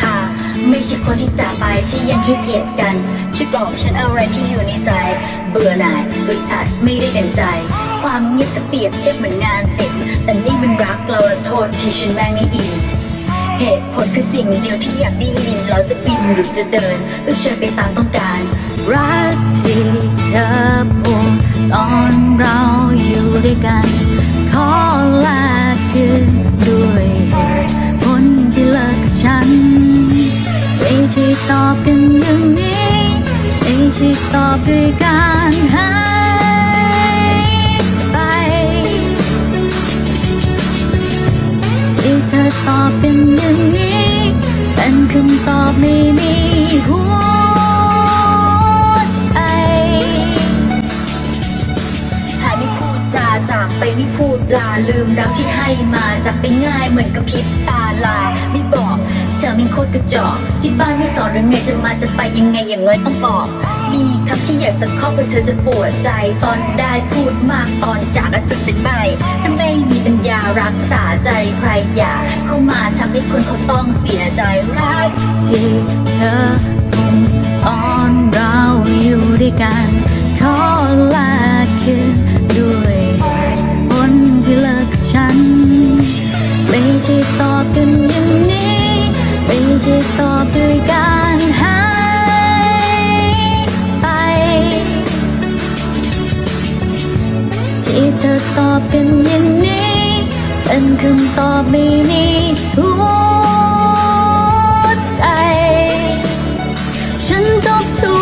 ค่าไม่ใช่คนที่จากไปที่ยังให้เกียรติกันช่วยบอกฉันอะไรที่อยู่ในใจ เบื่อหน่ายอึดอัดไม่ได้ดังใจ ความเงียบจะเปรียบเทียบเหมือนงานเสร็จแต่นี่มันรักเราละโทษที่ฉันแม่งไม่อินเหตุผลคือสิ่งเดียวที่อยากได้ยิน เราจะบินหรือจะเดิน ก็เชิญไปตามต้องการ รักที่เธอพูดตอนเราอยู่ด้วยกัน ที่ตอบด้วยการหา จากไปไม่พูดลาลืมรักที่ให้มาจากไปง่ายเหมือนกับพริบตาลายไม่บอกเธอเป็นโคตรกระจอกที่บ้านไม่สอนหรือไงจะมาจะไปยังไงอย่างเงยต้องบอก มีคำที่อยากตะคอกไปเธอจะปวดใจตอนได้พูดมากตอนจากอสึกเป็นใบถ้าไม่มีปัญญารักษาใจใครอย่าเข้ามาทำให้คนเขาต้องเสียใจรักที่เธอพูดตอนเราอยู่ด้วยกัน ตอบกันอย่างนี้ไม่ใช่ตอบด้ยการหายไปที่เธอตอบกันอย่างนี้เป็นคำตอบไม่มีหัวใจฉันทบทวน